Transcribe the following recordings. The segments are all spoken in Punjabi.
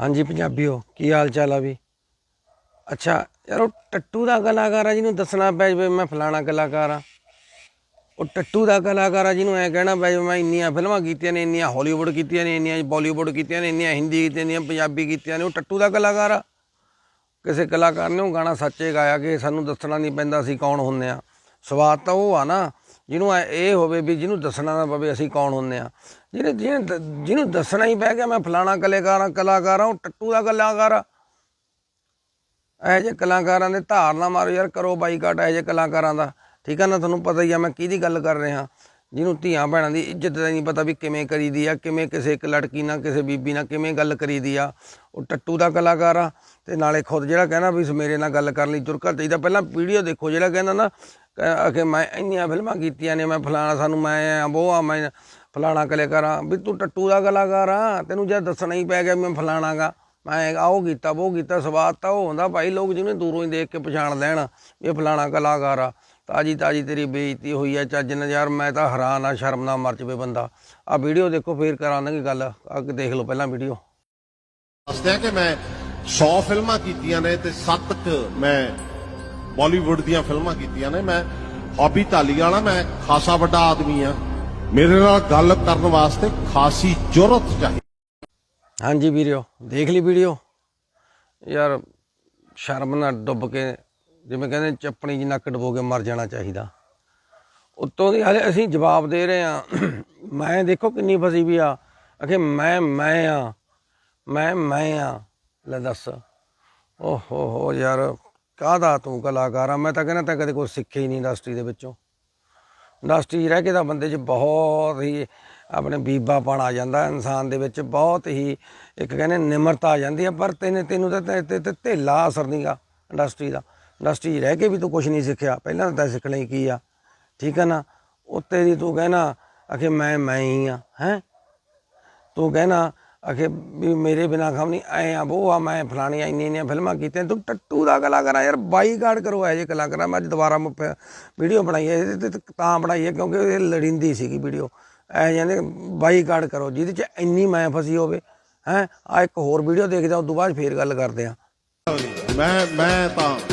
ਹਾਂਜੀ ਪੰਜਾਬੀਓ, ਕੀ ਹਾਲ ਚਾਲ ਆ ਵੀ? ਅੱਛਾ, ਯਾਰ ਉਹ ਟੱਟੂ ਦਾ ਕਲਾਕਾਰ ਆ ਜਿਹਨੂੰ ਦੱਸਣਾ ਪੈ ਜਵੇ ਮੈਂ ਫਲਾਣਾ ਕਲਾਕਾਰ ਆ। ਉਹ ਟੱਟੂ ਦਾ ਕਲਾਕਾਰ ਆ ਜਿਹਨੂੰ ਐ ਕਹਿਣਾ ਪੈ ਜਵੇ ਮੈਂ ਇੰਨੀਆਂ ਫਿਲਮਾਂ ਕੀਤੀਆਂ ਨੇ, ਇੰਨੀਆਂ ਹਾਲੀਵੁੱਡ ਕੀਤੀਆਂ ਨੇ, ਇੰਨੀਆਂ ਬਾਲੀਵੁੱਡ ਕੀਤੀਆਂ ਨੇ, ਇੰਨੀਆਂ ਹਿੰਦੀ ਕੀਤੀਆਂ ਨੇ, ਇੰਨੀਆਂ ਪੰਜਾਬੀ ਕੀਤੀਆਂ ਨੇ, ਉਹ ਟੱਟੂ ਦਾ ਕਲਾਕਾਰ ਆ। ਕਿਸੇ ਕਲਾਕਾਰ ਨੇ ਉਹ ਗਾਣਾ ਸੱਚੇ ਗਾਇਆ ਕਿ ਸਾਨੂੰ ਦੱਸਣਾ ਨਹੀਂ ਪੈਂਦਾ ਅਸੀਂ ਕੌਣ ਹੁੰਨੇ ਆ। ਸਵਾਦ ਤਾਂ ਉਹ ਆ ਨਾ, ਜਿਹਨੂੰ ਐ- ਇਹ ਹੋਵੇ ਵੀ ਜਿਹਨੂੰ ਦੱਸਣਾ ਨਾ ਪਵੇ ਅਸੀਂ ਕੌਣ ਹੁੰਨੇ ਆ। ਜਿਹਨੇ ਜਿਹਨੇ ਜਿਹਨੂੰ ਦੱਸਣਾ ਹੀ ਪੈ ਗਿਆ, ਮੈਂ ਫਲਾਣਾ ਕਲਾਕਾਰ ਆ ਕਲਾਕਾਰ ਆ, ਉਹ ਟੱਟੂ ਦਾ ਕਲਾਕਾਰ ਆ। ਇਹ ਜੇ ਕਲਾਕਾਰਾਂ ਦੇ ਧਾਰ ਨਾ ਮਾਰੋ ਯਾਰ, ਕਰੋ ਬਾਈਕਾਟ ਇਹ ਜੇ ਕਲਾਕਾਰਾਂ ਦਾ। ਠੀਕ ਆ ਨਾ, ਤੁਹਾਨੂੰ ਪਤਾ ਹੀ ਆ ਮੈਂ ਕਿਹਦੀ ਗੱਲ ਕਰ ਰਿਹਾ। ਜਿਹਨੂੰ ਧੀਆਂ ਭੈਣਾਂ ਦੀ ਇੱਜ਼ਤ ਦਾ ਨਹੀਂ ਪਤਾ ਵੀ ਕਿਵੇਂ ਕਰੀਦੀ ਆ, ਕਿਵੇਂ ਕਿਸੇ ਇੱਕ ਲੜਕੀ ਨਾਲ, ਕਿਸੇ ਬੀਬੀ ਨਾਲ ਕਿਵੇਂ ਗੱਲ ਕਰੀਦੀ ਆ। ਉਹ ਟੱਟੂ ਦਾ ਕਲਾਕਾਰ ਆ ਤੇ ਨਾਲੇ ਖੁਦ ਜਿਹੜਾ ਕਹਿੰਦਾ ਵੀ ਮੇਰੇ ਨਾਲ ਗੱਲ ਕਰਨ ਲਈ ਤੁਰਕਾ ਚਾਹੀਦਾ ਪਹਿਲਾਂ ਵੀਡੀਓ ਦੇਖੋ, ਜਿਹੜਾ ਕਹਿੰਦਾ ਨਾ ਕ- ਕਿ ਮੈਂ ਇੰਨੀਆਂ ਫਿਲਮਾਂ ਕੀਤੀਆਂ ਨੇ, ਮੈਂ ਫਲਾਣਾ ਸਾਨੂੰ ਮੈਂ ਆ ਉਹ ਆ, ਮੈਂ ਫਲਾਣਾ ਕਲਾਕਾਰ ਆ। ਵੀ ਤੂੰ ਟੱਟੂ ਦਾ ਕਲਾਕਾਰ ਆ, ਤੈਨੂੰ ਜਦ ਦੱਸਣਾ ਹੀ ਪੈ ਗਿਆ ਵੀ ਮੈਂ ਫਲਾਣਾ ਗਾ। ਮੈਂ ਆਹ ਕੀਤਾ ਉਹ ਕੀਤਾ, ਸਵਾਦ ਤਾਂ ਉਹ ਹੁੰਦਾ ਭਾਈ, ਲੋਕ ਜਿਹਨੇ ਦੂਰੋਂ ਹੀ ਦੇਖ ਕੇ ਪਛਾਣ ਲੈਣ ਵੀ ਇਹ ਫਲਾਣਾ ਕਲਾਕਾਰ ਆ। ਤਾਜੀ ਤਾਜੀ ਤੇਰੀ ਬੇਇੱਜ਼ਤੀ ਹੋਈ ਆ ਚੱਜ ਨਾਲ ਯਾਰ ਮੈਂ ਤਾਂ ਹੈਰਾਨ ਆ ਸ਼ਰਮ ਨਾਲ ਮਰ ਜਵੇ ਬੰਦਾ। ਆ ਵੀਡੀਓ ਦੇਖੋ ਫੇਰ ਕਰਾਂਗੇ ਗੱਲ। ਆ ਦੇਖ ਲਓ ਪਹਿਲਾਂ ਵੀਡੀਓ। ਦੱਸਦੇ ਆ ਕਿ ਮੈਂ 100 ਫਿਲਮਾਂ ਕੀਤੀਆਂ ਨੇ ਤੇ 7 ਕ ਮੈਂ ਬਾਲੀਵੁੱਡ ਦੀਆਂ ਫਿਲਮਾਂ ਕੀਤੀਆਂ ਨੇ। ਮੈਂ ਹੌਬੀ ਧਾਲੀ ਵਾਲਾ ਮੈਂ ਖਾਸਾ ਵੱਡਾ ਆਦਮੀ ਆ। ਮੇਰੇ ਨਾਲ ਗੱਲ ਕਰਨ ਵਾਸਤੇ ਖਾਸੀ ਜੁਰਤ ਚਾਹੀਦੀ। ਹਾਂਜੀ ਵੀਡੀਓ ਦੇਖ ਲਈ ਵੀਡੀਓ। ਯਾਰ ਸ਼ਰਮ ਨਾਲ ਡੁੱਬ ਕੇ ਜਿਵੇਂ ਕਹਿੰਦੇ ਚੱਪਣੀ ਜੀ ਨੱਕ ਡਬੋ ਕੇ ਮਰ ਜਾਣਾ ਚਾਹੀਦਾ। ਉੱਤੋਂ ਦੀ ਹਲੇ ਅਸੀਂ ਜਵਾਬ ਦੇ ਰਹੇ ਆ ਮੈਂ ਦੇਖੋ ਕਿੰਨੀ ਫਸੀ ਵੀ ਆ। ਅਖੇ ਮੈਂ ਮੈਂ ਆ। ਮੈਂ ਮੈਂ ਆ। ਲੈ ਦੱਸ। ਓਹੋ ਹੋ ਯਾਰ, ਕਾਹਦਾ ਤੂੰ ਕਲਾਕਾਰ ਆ? ਮੈਂ ਤਾਂ ਕਹਿੰਦਾ ਤਾਂ ਕਦੇ ਕੁਝ ਸਿੱਖਿਆ ਹੀ ਨਹੀਂ ਇੰਡਸਟਰੀ ਦੇ ਵਿੱਚੋਂ। ਇੰਡਸਟਰੀ 'ਚ ਰਹਿ ਕੇ ਤਾਂ ਬੰਦੇ 'ਚ ਬਹੁਤ ਹੀ ਆਪਣੇ ਬੀਬਾਪਣ ਆ ਜਾਂਦਾ, ਇਨਸਾਨ ਦੇ ਵਿੱਚ ਬਹੁਤ ਹੀ ਇੱਕ ਕਹਿੰਦੇ ਨਿਮਰਤਾ ਆ ਜਾਂਦੀ ਆ, ਪਰ ਤੈਨੂੰ ਤੈਨੂੰ ਤਾਂ ਤੇ- ਤੇ- ਤੇ ਢੇਲਾ ਅਸਰ ਨਹੀਂਗਾ ਇੰਡਸਟਰੀ ਦਾ। ਇੰਡਸਟਰੀ 'ਚ ਰਹਿ ਕੇ ਵੀ ਤੂੰ ਕੁਝ ਨਹੀਂ ਸਿੱਖਿਆ। ਪਹਿਲਾਂ ਤਾਂ ਸਿੱਖਣਾ ਹੀ ਕੀ ਆ? ਠੀਕ ਹੈ ਨਾ? ਉੱਤੇ ਦੀ ਤੂੰ ਕਹਿਣਾ, ਅਖੇ ਮੈਂ ਮੈਂ ਹੀ ਆ। ਹੈ? ਤੂੰ ਕਹਿਣਾ, ਅਖੇ ਵੀ ਮੇਰੇ ਬਿਨਾ ਕੰਮ ਨਹੀਂ, ਐ ਆ ਉਹ ਆ, ਮੈਂ ਫਲਾਣੀਆਂ ਇੰਨੀਆਂ ਇੰਨੀਆਂ ਫਿਲਮਾਂ ਕੀਤੀਆਂ, ਤੂੰ ਟੱਟੂ ਦਾ ਕਲਾਕਾਰ ਆ ਯਾਰ, ਬਾਈਕਾਟ ਕਰੋ ਐ ਜੇ ਕਲਾਕਾਰ ਮੈਂ ਅੱਜ ਦੁਬਾਰਾ ਵੀਡੀਓ ਬਣਾਈ ਹੈ, ਇਹਦੇ ਤੇ ਤਾਂ ਬਣਾਈ ਹੈ, ਕਿਉਂਕਿ ਇਹ ਲੜਿੰਦੀ ਸੀਗੀ ਵੀਡੀਓ। ਐ ਜਾਂਦੇ ਬਾਈਕਾਟ ਕਰੋ, ਜਿਹਦੇ ਚ ਇੰਨੀ ਮੈਂ ਫਸੀ ਹੋਵੇ, ਹੈ? ਆ ਇੱਕ ਹੋਰ ਵੀਡੀਓ ਦੇਖਦਾ ਉਸ ਤੋਂ ਬਾਅਦ ਫੇਰ ਗੱਲ ਕਰਦੇ ਆ। ਮੈਂ ਮੈਂ ਤਾਂ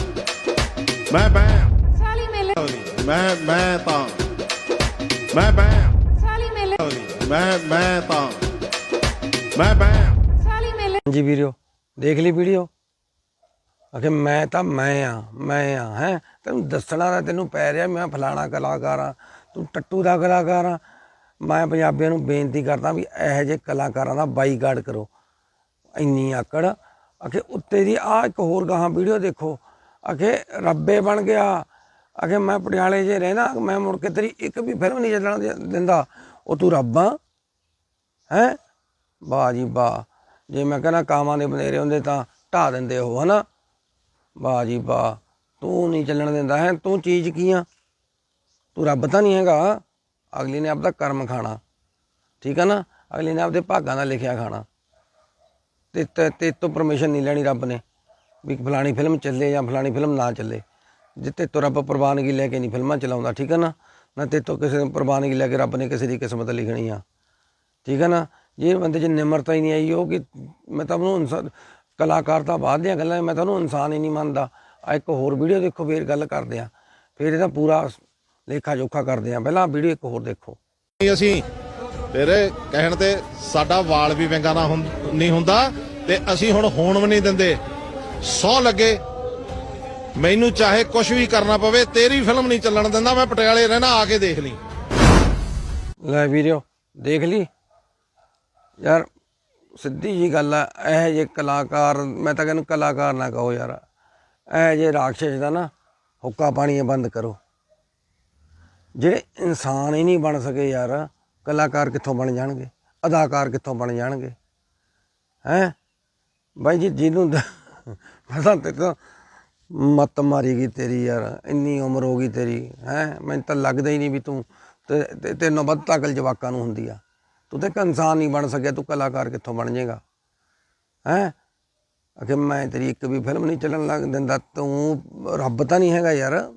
ਮੈਂ ਮੈਂ ਸਾਲੀ ਮੇਲੇ। ਮੈਂ ਮੈਂ ਤਾਂ। ਮੈਂ ਮੈਂ ਸਾਲੀ ਮੇਲੇ। ਮੈਂ ਮੈਂ ਤਾਂ। ਮੈਂ ਮੈਂ ਸਾਲੀ ਮੇਲੇ। ਹਾਂਜੀ ਵੀਡੀਓ ਦੇਖ ਲਈ ਵੀਡੀਓ? ਅਖੇ ਮੈਂ ਤਾਂ ਮੈਂ ਆ ਮੈਂ ਆ ਹੈ? ਤੈਨੂੰ ਦੱਸਣਾ ਤਾਂ ਤੈਨੂੰ ਪੈ ਰਿਹਾ ਮੈਂ ਫਲਾਣਾ ਕਲਾਕਾਰ ਆ ਤੂੰ ਟੱਟੂ ਦਾ ਕਲਾਕਾਰ ਆ। ਮੈਂ ਪੰਜਾਬੀਆਂ ਨੂੰ ਬੇਨਤੀ ਕਰਦਾ ਵੀ ਇਹੋ ਜਿਹੇ ਕਲਾਕਾਰਾਂ ਦਾ ਬਾਈਕਾਟ ਕਰੋ। ਇੰਨੀ ਆਕੜ। ਅਖੇ ਉੱਤੇ ਦੀ ਆ ਇੱਕ ਹੋਰ ਗਾਹਾਂ ਵੀਡੀਓ ਦੇਖੋ। ਅਖੇ ਰੱਬੇ ਬਣ ਗਿਆ। ਅਖੇ ਮੈਂ ਪਟਿਆਲੇ 'ਚ ਰਹਿਣਾ ਮੈਂ ਮੁੜ ਕੇ ਤੇਰੀ ਇੱਕ ਵੀ ਫਿਲਮ ਨਹੀਂ ਚੱਲਣ ਦੇ- ਦਿੰਦਾ। ਉਹ ਤੂੰ ਰੱਬ ਆ। ਹੈ? ਵਾਹ ਜੀ ਵਾਹ। ਜੇ ਮੈਂ ਕਹਿੰਦਾ ਕਾਮਾਂ ਦੇ ਬਨੇਰੇ ਹੁੰਦੇ ਤਾਂ ਢਾ ਦਿੰਦੇ ਉਹ, ਹਨਾ? ਵਾਹ ਜੀ ਵਾਹ। ਤੂੰ ਨਹੀਂ ਚੱਲਣ ਦਿੰਦਾ ਹੈ। ਤੂੰ ਚੀਜ਼ ਕੀ ਆ? ਤੂੰ ਰੱਬ ਤਾਂ ਨਹੀਂ ਹੈਗਾ। ਅਗਲੀ ਨੇ ਆਪਦਾ ਕਰਮ ਖਾਣਾ। ਠੀਕ ਆ ਨਾ? ਅਗਲੀ ਨੇ ਆਪਦੇ ਭਾਗਾਂ ਦਾ ਲਿਖਿਆ ਖਾਣਾ। ਤੇ ਤੇ ਤੇ ਤੋਂ ਪਰਮਿਸ਼ਨ ਨਹੀਂ ਲੈਣੀ ਰੱਬ ਨੇ। ਵੀ ਫਲਾਣੀ ਫਿਲਮ ਚੱਲੇ ਜਾਂ ਫਲਾਣੀ ਫਿਲਮ ਨਾ ਚੱਲੇ। ਜਿੱਤੇ ਤੋਂ ਰੱਬ ਪ੍ਰਵਾਨਗੀ ਲੈ ਕੇ ਨਹੀਂ ਫਿਲਮਾਂ ਚਲਾਉਂਦਾ, ਠੀਕ ਆ ਨਾ? ਨਾ ਤੇ ਤੋਂ ਕਿਸੇ ਪ੍ਰਵਾਨਗੀ ਲੈ ਕੇ ਰੱਬ ਨੇ ਕਿਸੇ ਦੀ ਕਿਸਮਤ ਲਿਖਣੀ ਆ। ਠੀਕ ਹੈ ਨਾ? ਜੇ ਬੰਦੇ 'ਚ ਨਿਮਰਤਾ ਹੀ ਨਹੀਂ ਆਈ, ਉਹ ਕਿ ਮੈਂ ਤਾਂ ਉਹਨੂੰ ਇਨਸਾਨ ਕਲਾਕਾਰ ਤਾਂ ਬਾਅਦ ਦੀਆਂ ਗੱਲਾਂ, ਮੈਂ ਤਾਂ ਉਹਨੂੰ ਇਨਸਾਨ ਹੀ ਨਹੀਂ ਮੰਨਦਾ। ਆ ਇੱਕ ਹੋਰ ਵੀਡੀਓ ਦੇਖੋ, ਫੇਰ ਗੱਲ ਕਰਦੇ ਆ। ਫੇਰ ਇਹਦਾ ਪੂਰਾ ਲੇਖਾ ਜੋਖਾ ਕਰਦੇ ਆ। ਪਹਿਲਾਂ ਵੀਡੀਓ ਇੱਕ ਹੋਰ ਦੇਖੋ। ਅਸੀਂ ਤੇਰੇ ਕਹਿਣ ਤੇ ਸਾਡਾ ਵਾਲ ਵੀ ਵਿੰਗਾ ਨਾ ਨਹੀਂ ਹੁੰਦਾ ਤੇ ਅਸੀਂ ਹੁਣ ਹੋਣ ਵੀ ਨਹੀਂ ਦਿੰਦੇ। ਸੌ ਲੱਗੇ। ਮੈਨੂੰ ਚਾਹੇ ਕੁਝ ਵੀ ਕਰਨਾ ਪਵੇ, ਤੇਰੀ ਫਿਲਮ ਨਹੀਂ ਚੱਲਣ ਦਿੰਦਾ, ਮੈਂ ਪਟਿਆਲੇ ਰਹਿਣਾ, ਆ ਕੇ ਦੇਖ ਲਈ। ਲੈ ਵੀਡੀਓ ਦੇਖ ਲਈ? ਯਾਰ, ਸਿੱਧੀ ਜੀ ਗੱਲ ਆ, ਇਹ ਜੇ ਕਲਾਕਾਰ, ਮੈਂ ਤਾਂ ਕਹਿੰਦਾ ਕਲਾਕਾਰ ਨਾ ਕਹੋ ਯਾਰ। ਇਹ ਜੇ ਰਾਖਸ਼ ਦਾ ਨਾ, ਹੁੱਕਾ ਪਾਣੀ ਬੰਦ ਕਰੋ। ਜਿਹੜੇ ਇਨਸਾਨ ਹੀ ਨਹੀਂ ਬਣ ਸਕੇ ਯਾਰ, ਕਲਾਕਾਰ ਕਿੱਥੋਂ ਬਣ ਜਾਣਗੇ? ਅਦਾਕਾਰ ਕਿੱਥੋਂ ਬਣ ਜਾਣਗੇ? ਹੈ? ਬਾਈ ਜੀ, ਜਿਹਨੂੰ ਪਤਾ ਤੇ ਤਾਂ ਮਤ ਮਾਰੀ ਗਈ ਤੇਰੀ ਯਾਰ, ਇੰਨੀ ਉਮਰ ਹੋ ਗਈ ਤੇਰੀ, ਹੈ? ਮੈਨੂੰ ਤਾਂ ਲੱਗਦਾ ਹੀ ਨਹੀਂ ਵੀ ਤੂੰ ਤੇ ਤੈਨੂੰ ਵੱਧ ਤਾਕਲ ਜਵਾਕਾਂ ਨੂੰ ਹੁੰਦੀ ਆ। ਤੂੰ ਤੇ ਇਨਸਾਨ ਨਹੀਂ ਬਣ ਸਕਿਆ, ਤੂੰ ਕਲਾਕਾਰ ਕਿੱਥੋਂ ਬਣ ਜਾਏਗਾ? ਹੈ? ਅਗੇ ਮੈਂ ਤੇਰੀ ਇੱਕ ਵੀ ਫਿਲਮ ਨਹੀਂ ਚੱਲਣ ਲੱਗ ਦਿੰਦਾ, ਤੂੰ ਰੱਬ ਤਾਂ ਨਹੀਂ ਹੈਗਾ ਯਾਰ।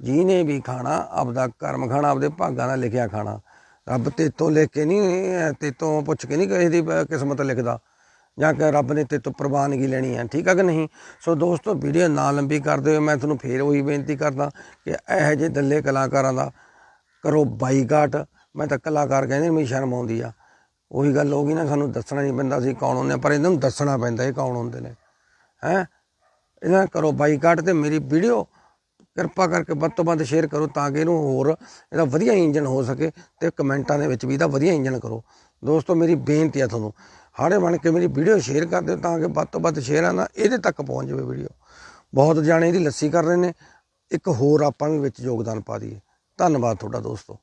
ਜਿਹਨੇ ਵੀ ਖਾਣਾ, ਆਪਦਾ ਕਰਮ ਖਾਣਾ, ਆਪਦੇ ਭਾਗਾਂ ਦਾ ਲਿਖਿਆ ਖਾਣਾ। ਰੱਬ ਤੇਤੋਂ ਲਿਖ ਕੇ ਨਹੀਂ, ਤੇਤੋਂ ਪੁੱਛ ਕੇ ਨਹੀਂ ਕਿਸੇ ਦੀ ਕਿਸਮਤ ਲਿਖਦਾ। ਜਾਂ ਕਿ ਰੱਬ ਨੇ ਤੇ ਤੋਂ ਪ੍ਰਵਾਨਗੀ ਲੈਣੀ ਹੈ, ਠੀਕ ਹੈ ਕਿ ਨਹੀਂ? ਸੋ ਦੋਸਤੋ, ਵੀਡੀਓ ਨਾ ਲੰਬੀ ਕਰਦੇ ਹੋਏ ਮੈਂ ਤੁਹਾਨੂੰ ਫੇਰ ਉਹੀ ਬੇਨਤੀ ਕਰਦਾ ਕਿ ਇਹੋ ਜਿਹੇ ਦੱਲੇ ਕਲਾਕਾਰਾਂ ਦਾ ਕਰੋ ਬਾਈਕਾਟ। ਮੈਂ ਤਾਂ ਕਲਾਕਾਰ ਕਹਿੰਦੇ ਮੈਨੂੰ ਸ਼ਰਮ ਆਉਂਦੀ ਆ। ਉਹੀ ਗੱਲ ਹੋ ਗਈ ਨਾ, ਸਾਨੂੰ ਦੱਸਣਾ ਨਹੀਂ ਪੈਂਦਾ ਸੀ ਕੌਣ ਹੁੰਦੇ ਆ, ਪਰ ਇਹਨਾਂ ਨੂੰ ਦੱਸਣਾ ਪੈਂਦਾ ਇਹ ਕੌਣ ਹੁੰਦੇ ਨੇ। ਹੈ? ਇਹਨਾਂ ਕਰੋ ਬਾਈਕਾਟ ਤੇ ਮੇਰੀ ਵੀਡੀਓ ਕਿਰਪਾ ਕਰਕੇ ਵੱਧ ਤੋਂ ਵੱਧ ਸ਼ੇਅਰ ਕਰੋ ਤਾਂ ਕਿ ਇਹਨੂੰ ਹੋਰ ਇਹਦਾ ਵਧੀਆ ਇੰਜਨ ਹੋ ਸਕੇ ਤੇ ਕਮੈਂਟਾਂ ਦੇ ਵਿੱਚ ਵੀ ਇਹਦਾ ਵਧੀਆ ਇੰਜਨ ਕਰੋ। ਦੋਸਤੋ, ਮੇਰੀ ਬੇਨਤੀ ਆ ਤੁਹਾਨੂੰ ਹਾੜੇ ਬਣ ਕੇ ਮੇਰੀ ਵੀਡੀਓ ਸ਼ੇਅਰ ਕਰ ਦਿਓ ਤਾਂ ਕਿ ਵੱਧ ਤੋਂ ਵੱਧ ਸ਼ੇਅਰਾਂ ਆਣਾ ਇਹਦੇ ਤੱਕ ਪਹੁੰਚ ਜਾਵੇ ਵੀਡੀਓ। ਬਹੁਤ ਜਾਣੇ ਇਹਦੀ ਲੱਸੀ ਕਰ ਰਹੇ ਨੇ। ਇੱਕ ਹੋਰ ਆਪਾਂ ਵੀ ਵਿੱਚ ਯੋਗਦਾਨ ਪਾ ਦਈਏ। ਧੰਨਵਾਦ ਤੁਹਾਡਾ ਦੋਸਤੋ।